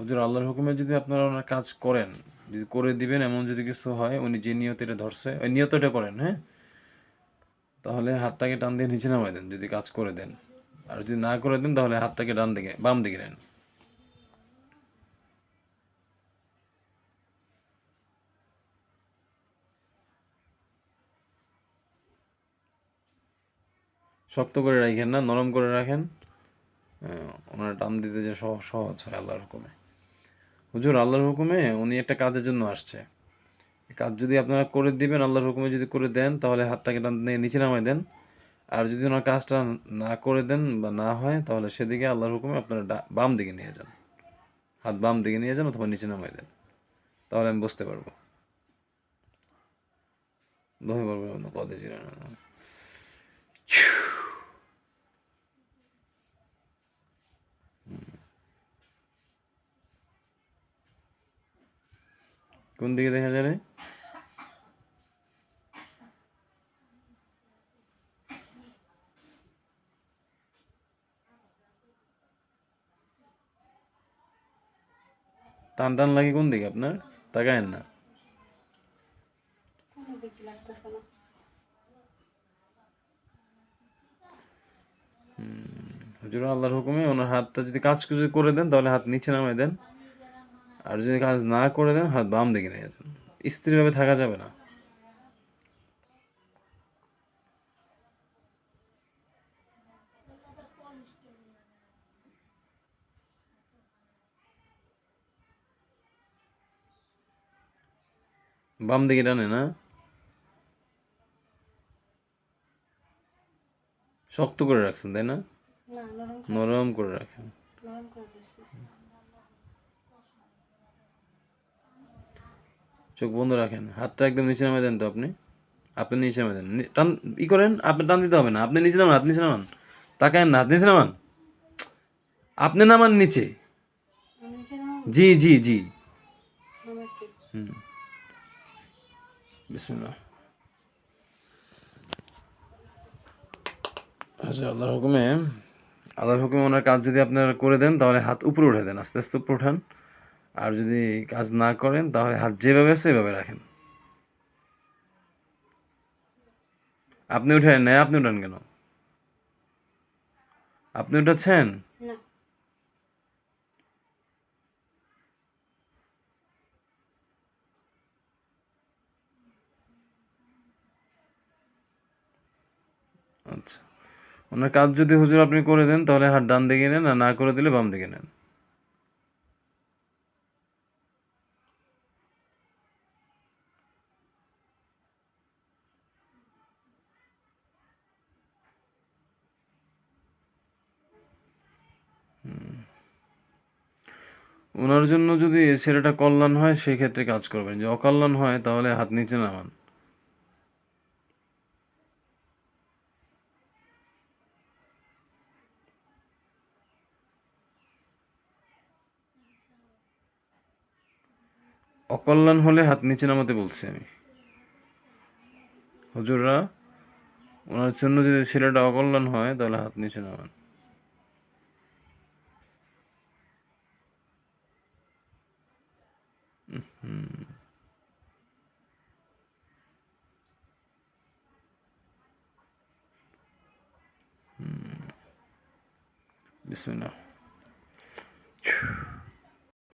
হুজুর, আল্লাহর হুকুমে যদি আপনারা ওনার কাজ করেন, যদি করে দিবেন, এমন যদি কিছু হয়, উনি যে নিয়ত এটা ধরছে ওই নিয়ত এটা করেন হ্যাঁ? তাহলে হাতটাকে টান দিয়ে নিচে নামাই দেন, যদি কাজ করে দেন। আর যদি না করে দেন, তাহলে হাতটাকে ডান দিকে, বাম দিকে নেন। শক্ত করে রাখেন না, নরম করে রাখেন। ওনার টান দিতে যে সহজ হয় আল্লাহর হুকুমে। হুজুর, আল্লাহর হুকুমে উনি একটা কাজের জন্য আসছে। কাজ যদি আপনারা করে দিবেন, আল্লাহর হুকুমে যদি করে দেন, তাহলে হাতটাকে টান নিচে নামাই দেন। আর যদি ওনার কাজটা না করে দেন বা না হয়, তাহলে সেদিকে আল্লাহর হুকুমে আপনারা বাম দিকে নিয়ে যান। হাত বাম দিকে নিয়ে যান অথবা নিচে নামাই দেন। তাহলে আমি বুঝতে পারব। জিরানো কোন দিকে দেখা যায় টান টান লাগে কোন দিকে আপনার? তাকায়েন না। হুজুর আল্লাহর হুকুমে ওনার হাতটা যদি কাজ যদি করে দেন, তাহলে হাত নিচে নামাই দেন। আর যদি কাজ না করে দেন হাত বাম দিকে নিয়ে যান। স্থিরভাবে থাকা যাবে না। বাম দিকে টানে না। শক্ত করে রাখছেন তাই না? না নরম করে- নরম করে রাখেন নরম করে দিচ্ছি চোখ বন্ধ রাখেন। হাতটা একদম নিচে নামে দেন তো আপনি। আপনি নিচে নামে দেন। টান ই করেন, আপনি টান দিতে হবে না। আপনি নিচে নামান, হাত নিচে নামান। তাকায়েন না, হাত নিচে নামান। আপনি নামান নিচে। জি জি জি। হুম। আচ্ছা আল্লাহর হুকুমে আল্লাহর হুকুমে ওনার কাজ যদি আপনারা করে দেন, তাহলে হাত উপরে উঠে দেন। আস্তে আস্তে উপরে উঠান। আর যদি কাজ না করেন তাহলে হাত যেভাবে আছে সেভাবে রাখেন। আপনি উঠেন না আপনি উঠান কেন? আপনি উঠাচ্ছেন? আচ্ছা। ওনার কাজ যদি হুজুর আপনি করে দেন তাহলে হাত ডান দিকে নেন আর না করে দিলে বাম দিকে নেন। ওনার জন্য যদি ছেলেটা কল্যাণ হয় সেই ক্ষেত্রে কাজ করবেন। যে অকল্যাণ হয়, তাহলে হাত নিচে নামান। অকল্যাণ হলে হাত নিচে নামাতে বলছি আমি। হুজুররা ওনার জন্য যদি ছেলেটা অকল্যাণ হয়, তাহলে হাত নিচে নামান। হুম বিসমিল্লাহ